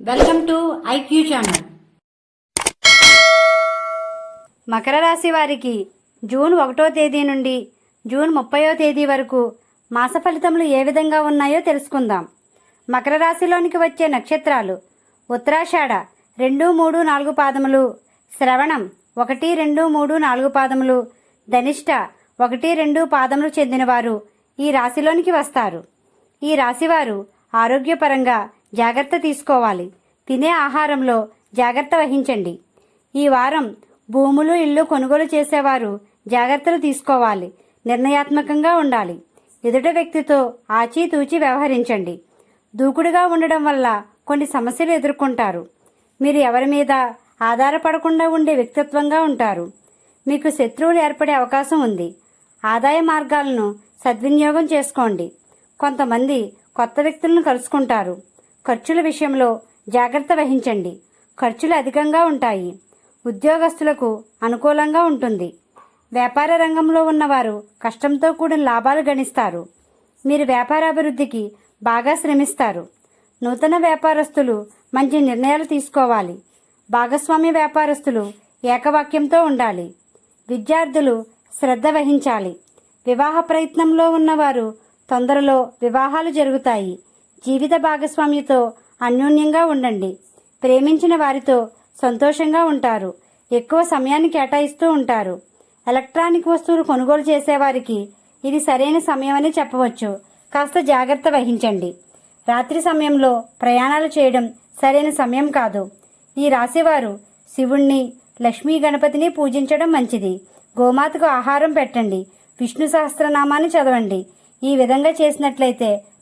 Welcome to IQ channel. Makar రాశి వారికి June ఒకటో తేదీ నుండి జూన్ ముప్పయో తేదీ వరకు మాస ఫలితములు ఏ విధంగా ఉన్నాయో తెలుసుకుందాం. మకర రాశిలోనికి వచ్చే నక్షత్రాలు ఉత్తరాషాఢ రెండు మూడు నాలుగు పాదములు శ్రవణం ఒకటి రెండు మూడు నాలుగు పాదములు ధనిష్ట ఒకటి రెండు పాదములు చెందినవారు ఈ రాశిలోనికి వస్తారు. ఈ రాశివారు ఆరోగ్యపరంగా జాగ్రత్త తీసుకోవాలి. తినే ఆహారంలో జాగ్రత్త వహించండి. ఈ వారం భూములు ఇల్లు కొనుగోలు చేసేవారు జాగ్రత్తలు తీసుకోవాలి. నిర్ణయాత్మకంగా ఉండాలి. ఎదుట వ్యక్తితో ఆచితూచి వ్యవహరించండి. దూకుడుగా ఉండడం వల్ల కొన్ని సమస్యలు ఎదుర్కొంటారు. మీరు ఎవరి మీద ఆధారపడకుండా ఉండే వ్యక్తిత్వంగా ఉంటారు. మీకు శత్రువులు ఏర్పడే అవకాశం ఉంది. ఆదాయ మార్గాలను సద్వినియోగం చేసుకోండి. కొంతమంది కొత్త వ్యక్తులను కలుసుకుంటారు. ఖర్చుల విషయంలో జాగ్రత్త వహించండి. ఖర్చులు అధికంగా ఉంటాయి. ఉద్యోగస్తులకు అనుకూలంగా ఉంటుంది. వ్యాపార రంగంలో ఉన్నవారు కష్టంతో కూడిన లాభాలు గణిస్తారు. మీరు వ్యాపారాభివృద్ధికి బాగా శ్రమిస్తారు. నూతన వ్యాపారస్తులు మంచి నిర్ణయాలు తీసుకోవాలి. భాగస్వామ్య వ్యాపారస్తులు ఏకవాక్యంతో ఉండాలి. విద్యార్థులు శ్రద్ధ వహించాలి. వివాహ ప్రయత్నంలో ఉన్నవారు తొందరలో వివాహాలు జరుగుతాయి. జీవిత భాగస్వామితో అన్యోన్యంగా ఉండండి. ప్రేమించిన వారితో సంతోషంగా ఉంటారు. ఎక్కువ సమయాన్ని కేటాయిస్తూ ఉంటారు. ఎలక్ట్రానిక్ వస్తువులు కొనుగోలు చేసేవారికి ఇది సరైన సమయమని చెప్పవచ్చు. కాస్త జాగ్రత్త వహించండి. రాత్రి సమయంలో ప్రయాణాలు చేయడం సరైన సమయం కాదు. ఈ రాశివారు శివుణ్ణి లక్ష్మీ గణపతిని పూజించడం మంచిది. గోమాతకు ఆహారం పెట్టండి. విష్ణు సహస్రనామాన్ని చదవండి. ఈ విధంగా చేసినట్లయితే